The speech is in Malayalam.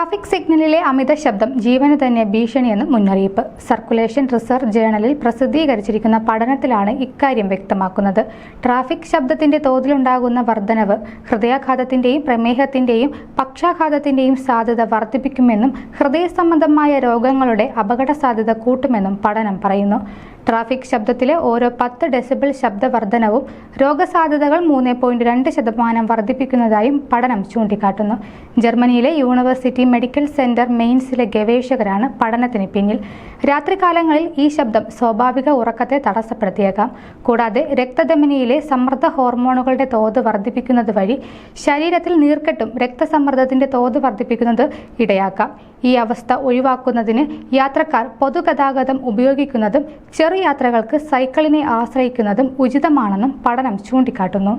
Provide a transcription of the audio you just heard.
ട്രാഫിക് സിഗ്നലിലെ അമിത ശബ്ദം ജീവന് തന്നെ ഭീഷണിയെന്ന് മുന്നറിയിപ്പ്. സർക്കുലേഷൻ റിസർച്ച് ജേണലിൽ പ്രസിദ്ധീകരിച്ചിരിക്കുന്ന പഠനത്തിലാണ് ഇക്കാര്യം വ്യക്തമാക്കുന്നത്. ട്രാഫിക് ശബ്ദത്തിന്റെ തോതിലുണ്ടാകുന്ന വർധനവ് ഹൃദയാഘാതത്തിന്റെയും പ്രമേഹത്തിന്റെയും പക്ഷാഘാതത്തിന്റെയും സാധ്യത വർദ്ധിപ്പിക്കുമെന്നും ഹൃദയ സംബന്ധമായ രോഗങ്ങളുടെ അപകട സാധ്യത കൂട്ടുമെന്നും പഠനം പറയുന്നു. ട്രാഫിക് ശബ്ദത്തിലെ ഓരോ പത്ത് ഡെസിബിൾ ശബ്ദവർദ്ധനവും രോഗസാധ്യതകൾ മൂന്ന് പോയിന്റ് രണ്ട് ശതമാനം വർദ്ധിപ്പിക്കുന്നതായും പഠനം ചൂണ്ടിക്കാട്ടുന്നു. ജർമ്മനിയിലെ യൂണിവേഴ്സിറ്റി മെഡിക്കൽ സെന്റർ മെയിൻസിലെ ഗവേഷകരാണ് പഠനത്തിന് പിന്നിൽ. രാത്രികാലങ്ങളിൽ ഈ ശബ്ദം സ്വാഭാവിക ഉറക്കത്തെ തടസ്സപ്പെടുത്തിയേക്കാം. കൂടാതെ രക്തധമനിയിലെ സമ്മർദ്ദ ഹോർമോണുകളുടെ തോത് വർദ്ധിപ്പിക്കുന്നത് വഴി ശരീരത്തിൽ നീർക്കെട്ടും രക്തസമ്മർദ്ദത്തിന്റെ തോത് വർദ്ധിപ്പിക്കുന്നത് ഇടയാക്കാം. ഈ അവസ്ഥ ഒഴിവാക്കുന്നതിന് യാത്രക്കാർ പൊതുഗതാഗതം ഉപയോഗിക്കുന്നതും ചെറുയാത്രകൾക്ക് സൈക്കിളിനെ ആശ്രയിക്കുന്നതും ഉചിതമാണെന്നും പഠനം ചൂണ്ടിക്കാട്ടുന്നു.